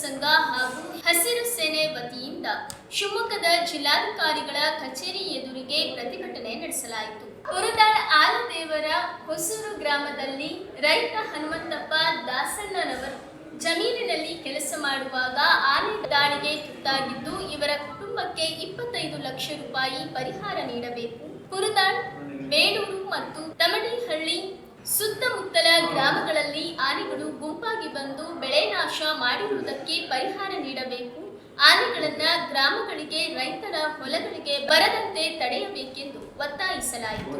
ಸಂಘ ಹಾಗೂ ಹಸಿರು ಸೇನೆ ವತಿಯಿಂದ ಶಿವಮೊಗ್ಗದ ಜಿಲ್ಲಾಧಿಕಾರಿಗಳ ಕಚೇರಿ ಎದುರಿಗೆ ಪ್ರತಿಭಟನೆ ನಡೆಸಲಾಯಿತು. ಕುರುದಾಳ ಆಲದೇವರ ಹೊಸೂರು ಗ್ರಾಮದಲ್ಲಿ ರೈತ ಹನುಮಂತಪ್ಪ ದಾಸಣ್ಣನವರು ಜಮೀನಿನಲ್ಲಿ ಕೆಲಸ ಮಾಡುವಾಗ ಆನೆ ದಾಳಿಗೆ ತುತ್ತಾಗಿದ್ದು ಇವರ ಕುಟುಂಬಕ್ಕೆ ಇಪ್ಪತ್ತೈದು ಲಕ್ಷ ರೂಪಾಯಿ ಪರಿಹಾರ ನೀಡಬೇಕು. ಕುರುದಾಳ್ ಬೇಡೂರು ಮತ್ತು ತಮಡಿಹಳ್ಳಿ ಸುತ್ತಮುತ್ತಲ ಗುಂಪಾಗಿ ಬಂದು ಬೆಳೆ ನಾಶ ಮಾಡಿರುವುದಕ್ಕೆ ಪರಿಹಾರ ನೀಡಬೇಕು. ಆನೆಗಳನ್ನ ಗ್ರಾಮಗಳಿಗೆ ರೈತರ ಹೊಲಗಳಿಗೆ ಬರದಂತೆ ತಡೆಯಬೇಕೆಂದು ಒತ್ತಾಯಿಸಲಾಯಿತು.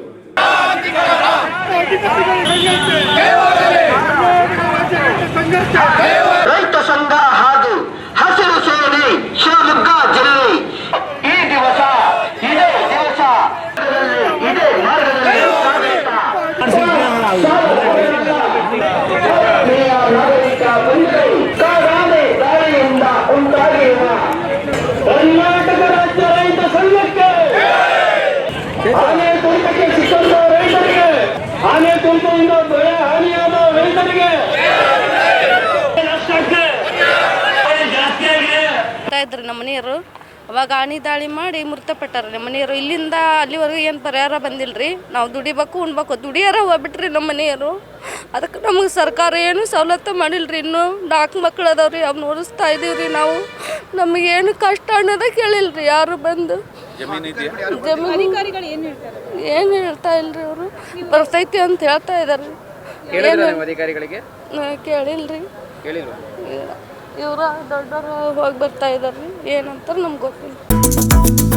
ಆನೆ ತುಳಿತದಿಂದ ಬೆಳೆ ಹಾನಿಯಾದ ರೈತರಿಗೆ. ಇದ್ರಿ ನಮ್ಮ ಮನೆಯವರು. ಅವಾಗ ಆಣಿ ದಾಳಿ ಮಾಡಿ ಮೃತಪಟ್ಟಾರ ನಮ್ಮ ಮನೆಯವರು ಇಲ್ಲಿಂದ ಅಲ್ಲಿವರೆಗೂ ಏನು ಪರಿಹಾರ ರೀ ನಾವು ದುಡಿಬೇಕು ಉಣ್ಬೇಕು. ದುಡಿಯಾರ ಹೋಗ್ಬಿಟ್ರಿ ನಮ್ಮ ಮನೆಯವರು. ಅದಕ್ಕೆ ನಮಗೆ ಸರ್ಕಾರ ಏನು ಸವಲತ್ತು ರೀ ಇನ್ನೂ? ನಾಲ್ಕು ಮಕ್ಳು ಅದಾವ್ರಿ ಅವ್ನ ಓದಿಸ್ತಾ ಇದೀವ್ರಿ ನಾವು. ನಮಗೇನು ಕಷ್ಟ ಅನ್ನೋದ ಕೇಳಿಲ್ರಿ ಯಾರು ಬಂದು. ಜಮೀನು ಅಧಿಕಾರಿಗಳು ಏನು ಹೇಳ್ತಾರೆ ಏನು ಹೇಳ್ತಾ ಇಲ್ರಿ ಅವರು? ಬರ್ತೈತಿ ಅಂತ ಹೇಳ್ತಾ ಇದಾರೆ. ಕೇಳಿದ್ರ ನೀವು ಅಧಿಕಾರಿಗಳಿಗೆ? ಕೇಳಿಲ್ರಿ. ಇವರ ಇವ್ರ ದೊಡ್ಡವರು ಹೋಗಿ ಬರ್ತಾ ಇದಾರೆ ಏನಂತ ನಮ್ಗೆ ಗೊತ್ತಿಲ್ಲ.